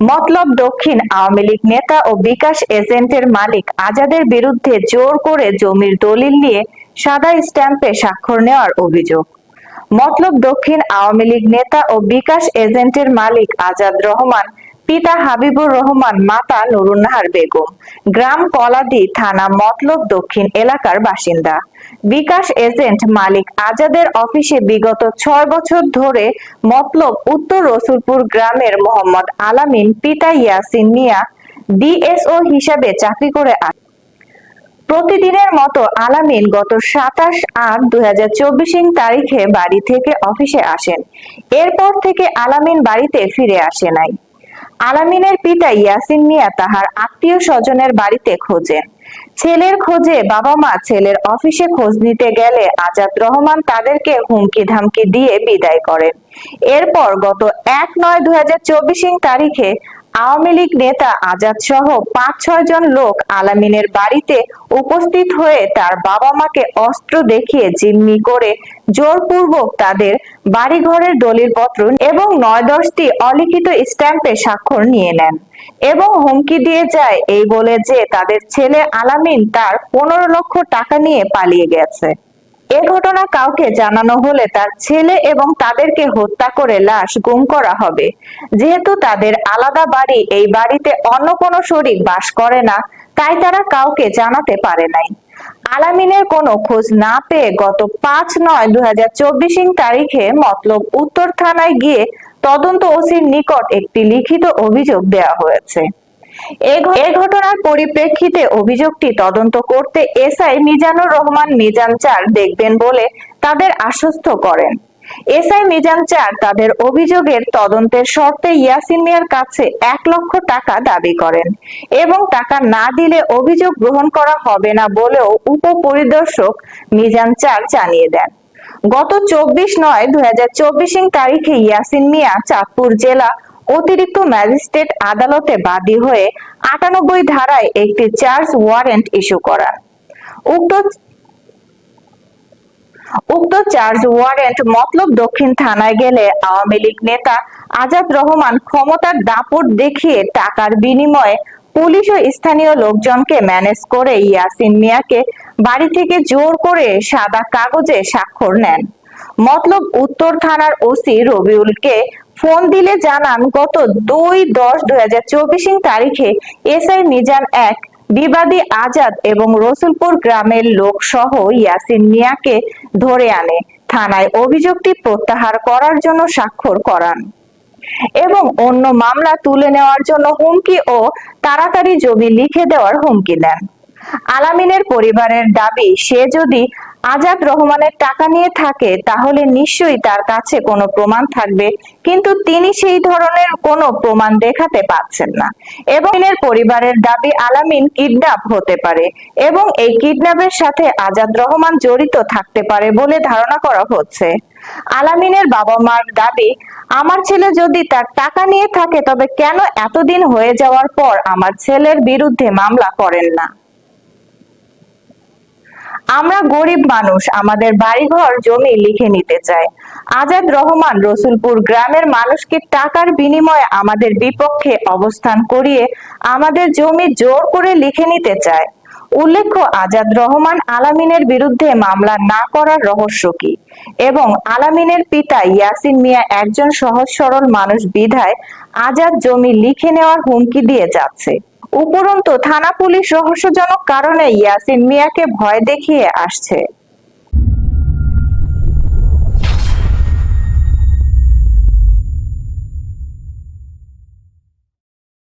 মতলব দক্ষিণ আওয়ামী লীগ নেতা ও বিকাশ এজেন্টের মালিক আজাদের বিরুদ্ধে জোর করে জমির দলিল নিয়ে সাদা স্ট্যাম্পে স্বাক্ষর নেওয়ার অভিযোগ। মতলব দক্ষিণ আওয়ামী লীগ নেতা ও বিকাশ এজেন্টের মালিক আজাদ রহমান পিতা হাবিবুর রহমান, মাতা নুরুন্নাহার বেগম। গ্রাম কলাদি থানা মতলব দক্ষিণ এলাকার বাসিন্দা। বিকাশ এজেন্ট মালিক আজাদের অফিসে বিগত ছয় বছর ধরে মতলব উত্তর রসুলপুর গ্রামের মোহাম্মদ আলামিন পিতা ইয়াসিন মিয়া ডিএসও হিসাবে চাকরি করে আসেন প্রতিদিনের মতো আলামিন গত সাতাশ আট দুই হাজার চব্বিশ তারিখে বাড়ি থেকে অফিসে আসেন। এরপর থেকে আলামিন বাড়িতে ফিরে আসে নাই। আলামিনের পিতা ইয়াসিন মিয়া তাহার আত্মীয় স্বজনের বাড়িতে খোঁজেন ছেলের খোঁজে বাবা মা ছেলের অফিসে খোঁজ নিতে গেলে আজাদ রহমান তাদেরকে হুমকি ধামকি দিয়ে বিদায় করেন। এরপর গত এক নয় দুই তারিখে আওয়ামী লীগ নেতা আজাদ সহ পাঁচ, ছয় জন লোক আলামিনের বাড়িতে উপস্থিত হয়ে তার বাবা মাকে অস্ত্র দেখিয়ে জিম্মি করে জোরপূর্বক তাদের বাড়িঘরের দলিলপত্র এবং নয় দশটি অলিখিত স্ট্যাম্পে স্বাক্ষর নিয়ে নেন এবং হুমকি দিয়ে যায় এই বলে যে তাদের ছেলে আলামিন তার পনেরো লক্ষ টাকা নিয়ে পালিয়ে গেছে। এ ঘটনা কাউকে জানানো হলে তার ছেলে এবং তাদেরকে হত্যা করে লাশ গুম করা হবে। যেহেতু তাদের আলাদা বাড়ি, এই বাড়িতে অন্য কোনো শরীক বাস করে না, তাই তারা কাউকে জানাতে পারে নাই। আলামিনের কোনো খোঁজ না পেয়ে গত পাঁচ নয় দুই হাজার চব্বিশ তারিখে মতলব উত্তর থানায় গিয়ে তদন্ত ওসির নিকট একটি লিখিত অভিযোগ দেওয়া হয়েছে। এ ঘটনার পরিপ্রেক্ষিতে অভিযোগটি তদন্ত করতে এসআই মিজানুর রহমান মিজান চার দেখবেন বলে তাদের আশ্বস্ত করেন। এসআই মিজান চার তাদের অভিযোগের তদন্তের শর্তে ইয়াসিন মিয়ার কাছে এক লক্ষ টাকা দাবি করেন এবং টাকা না দিলে অভিযোগ গ্রহণ করা হবে না বলেও উপপরিদর্শক মিজান চার জানিয়ে দেন। গত চব্বিশ নয় দুই হাজার চব্বিশ তারিখে ইয়াসিন মিয়া চাঁদপুর জেলা অতিরিক্ত ম্যাজিস্ট্রেট আদালতে বাদী হয়ে আটানব্বই ধারায় একটি চার্জ ওয়ারেন্ট ইস্যু করান। উক্ত উক্ত চার্জ ওয়ারেন্ট মতলব দক্ষিণ থানায় গেলে আওয়ামী লীগ নেতা আজাদ রহমান ক্ষমতার দাপট দেখিয়ে টাকার বিনিময়ে পুলিশ ও স্থানীয় লোকজনকে ম্যানেজ করে ইয়াসিন মিয়াকে বাড়ি থেকে জোর করে সাদা কাগজে স্বাক্ষর নেন। মতলব উত্তর থানার ওসি রবিউলকে ফোন দিলে জানান, গত দুই দশ দুই হাজার চব্বিশ তারিখে এসআই মিজান এক, বিবাদী আজাদ এবং রসুলপুর গ্রামের লোক সহ ইয়াসিন মিয়াকে ধরে আনে। থানায় অভিযোগটি প্রত্যাহার করার জন্য স্বাক্ষর করান এবং অন্য মামলা তুলে নেওয়ার জন্য হুমকি ও তাড়াতাড়ি জমি লিখে দেওয়ার হুমকি দেন। আলামিনের পরিবারের দাবি, সে যদি আজাদ রহমানের টাকা নিয়ে থাকে, তাহলে নিশ্চয়ই তার কাছে কোনো প্রমাণ থাকবে। কিন্তু তিনি সেই ধরনের কোনো প্রমাণ দেখাতে পারছেন না। এবং পরিবারের দাবি, আলামিন কিডন্যাপ হতে পারে এবং এই কিডন্যাপের সাথে আজাদ রহমান জড়িত থাকতে পারে বলে ধারণা করা হচ্ছে। আলামিনের বাবা মার দাবি, আমার ছেলে যদি তার টাকা নিয়ে থাকে, তবে কেন এতদিন হয়ে যাওয়ার পর আমার ছেলের বিরুদ্ধে মামলা করেন না? আমরা গরিব মানুষ, আমাদের বাড়িঘর, জমি লিখে নিতে চাই। আজাদ রহমান রসুলপুর গ্রামের মানুষকে টাকার বিনিময়ে আমাদের বিপক্ষে অবস্থান করিয়ে আমাদের জমি জোর করে লিখে নিতে চায়। উল্লেখ্য, আজাদ রহমান আলামিনের বিরুদ্ধে মামলা না করার রহস্য কি? এবং আলামিনের পিতা ইয়াসিন মিয়া একজন সহজ সরল মানুষ বিধায় আজাদ জমি লিখে নেওয়ার হুমকি দিয়ে যাচ্ছে। উপরন্তু থানা পুলিশ রহস্যজনক কারণে ইয়াসিন মিয়াকে ভয় দেখিয়ে আসছে।